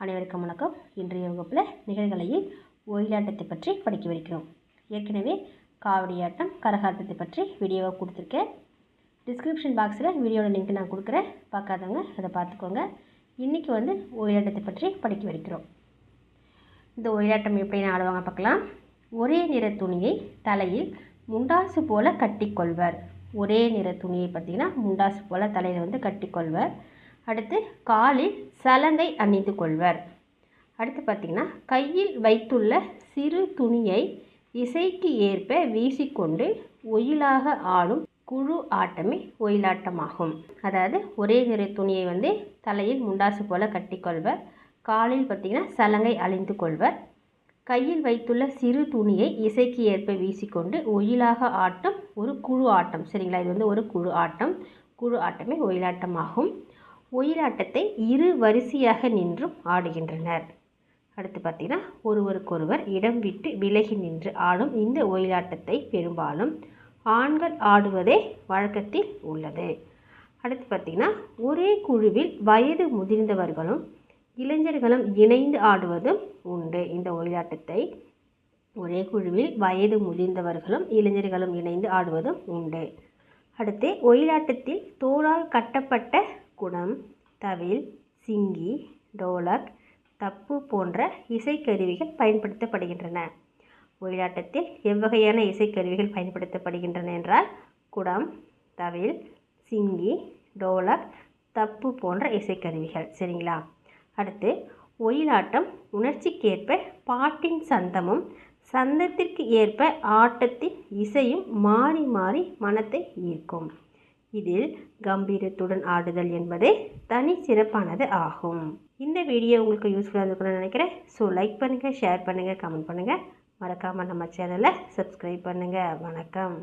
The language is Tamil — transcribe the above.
அனைவருக்கும் வணக்கம். இன்றைய வகுப்பில் நிகழ்கலையில் ஒயிலாட்டத்தை பற்றி படிக்க வைக்கிறோம். ஏற்கனவே காவடியாட்டம் கரகாட்டத்தை பற்றி வீடியோவை கொடுத்துருக்கேன். டிஸ்கிரிப்ஷன் பாக்ஸில் வீடியோட லிங்க் நான் கொடுக்குறேன். பார்க்காதவங்க அதை பார்த்துக்கோங்க. இன்றைக்கி வந்து ஒயிலாட்டத்தை பற்றி படிக்க வைக்கிறோம். இந்த ஒயிலாட்டம் எப்படி ஆடுவாங்க பார்க்கலாம். ஒரே நிற துணியை தலையில் முண்டாசு போல கட்டிக்கொள்வர் ஒரே நிற துணியை பார்த்திங்கன்னா முண்டாசு போல் தலையில் வந்து கட்டிக்கொள்வர் அடுத்து காலில் சலங்கை அணிந்து கொள்வர். அடுத்து பார்த்திங்கன்னா கையில் வைத்துள்ள சிறு துணியை இசைக்கு ஏற்ப வீசிக்கொண்டு ஒயிலாக ஆடும் குழு ஆட்டமே ஒயிலாட்டமாகும். அதாவது ஒரே நிற துணியை வந்து தலையில் முண்டாசு போல கட்டிக்கொள்வர். காலில் பார்த்திங்கன்னா சலங்கை அணிந்து கொள்வர். கையில் வைத்துள்ள சிறு துணியை இசைக்கு ஏற்ப வீசிக்கொண்டு ஒயிலாக ஆட்டம் ஒரு குழு ஆட்டம். சரிங்களா? இது வந்து ஒரு குழு ஆட்டம். குழு ஆட்டமே ஒயிலாட்டமாகும். ஒயிலாட்டத்தை இரு வரிசையாக நின்றும் ஆடுகின்றனர். அடுத்து பார்த்தீங்கன்னா ஒருவருக்கொருவர் இடம் விட்டு விலகி நின்று ஆடும் இந்த ஒயிலாட்டத்தை பெரும்பாலும் ஆண்கள் ஆடுவதே வழக்கத்தில் உள்ளது. அடுத்து பார்த்திங்கன்னா ஒரே குழுவில் வயது முதிர்ந்தவர்களும் இளைஞர்களும் இணைந்து ஆடுவதும் உண்டு. இந்த ஒயிலாட்டத்தை ஒரே குழுவில் வயது முதிர்ந்தவர்களும் இளைஞர்களும் இணைந்து ஆடுவதும் உண்டு. அடுத்து ஒயிலாட்டத்தில் தோளால் கட்டப்பட்ட குடம் தவில் சிங்கி டோலக் தப்பு போன்ற இசைக்கருவிகள் பயன்படுத்தப்படுகின்றன. ஒயிலாட்டத்தில் எவ்வகையான இசைக்கருவிகள் பயன்படுத்தப்படுகின்றன என்றால் குடம் தவில் சிங்கி டோலக் தப்பு போன்ற இசைக்கருவிகள். சரிங்களா? அடுத்து ஒயிலாட்டம் உணர்ச்சிக்கேற்ப பாட்டின் சந்தமும் சந்தத்திற்கு ஏற்ப ஆட்டத்தின் இசையும் மாறி மாறி மனத்தை ஈர்க்கும். இதில் கம்பீரத்துடன் ஆடுதல் என்பது தனி சிறப்பானது ஆகும். இந்த வீடியோ உங்களுக்கு யூஸ்ஃபுல்லாக இருக்கும்னு நினைக்கிறேன். ஸோ லைக் பண்ணுங்கள் ஷேர் பண்ணுங்கள் கமெண்ட் பண்ணுங்கள் மறக்காமல் நம்ம சேனலை சப்ஸ்கிரைப் பண்ணுங்கள் வணக்கம்.